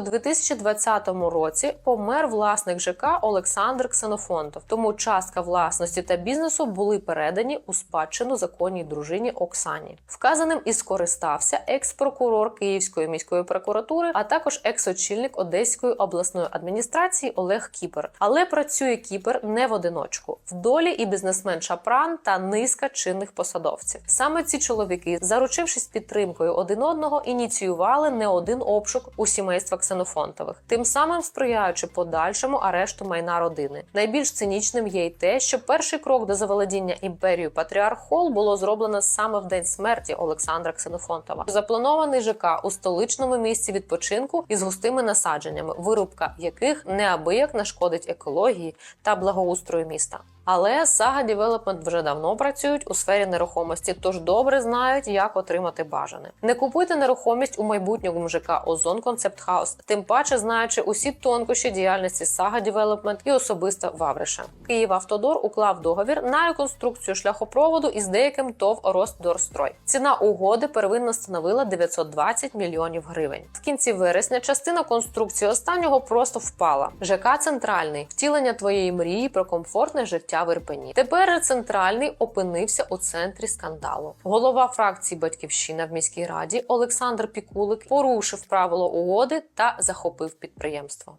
у 2020 році помер власник ЖК Олександр Ксенофонтов. Тому частка власності та бізнесу були передані у спадщину законній дружині Оксані. Вказаним і скористався екс-прокурор Київської міської прокуратури, а також екс-очільник Одеської обласної адміністрації Олег Кіпер. Але працює Кіпер не в одиночку. В долі і бізнесмен Шапран та низка чинних посадовців. Саме ці чоловіки, заручившись підтримкою один одного, ініціювали не один обшук у сімейства Ксенофонтових, тим самим сприяючи подальшому арешту майна родини. Найбільш цинічним є й те, що перший крок до заволодіння імперією Патріарх Холл було зроблено саме в день смерті Олександра Ксенофонтова. Запланований ЖК у столичному місці відпочинку із густими насадженнями, вирубка яких неабияк нашкодить екології та благоустрою міста. Але Saga Development вже давно працюють у сфері нерухомості, тож добре знають, як отримати бажане. Не купуйте нерухомість у майбутньому ЖК Озон Концепт Хаус, тим паче знаючи усі тонкощі діяльності Saga Development і особисто Вавриша. Київавтодор уклав договір на реконструкцію шляхопроводу із деяким ТОВ Ростдорстрой. Ціна угоди первинно становила 920 мільйонів гривень. В кінці вересня частина конструкції останнього просто впала. ЖК Центральний втілення твоєї мрії про комфортне життя в Ірпені. Тепер центральний опинився у центрі скандалу. Голова фракції Батьківщина в міській раді Олександр Пікулик порушив правило угоди та захопив підприємство.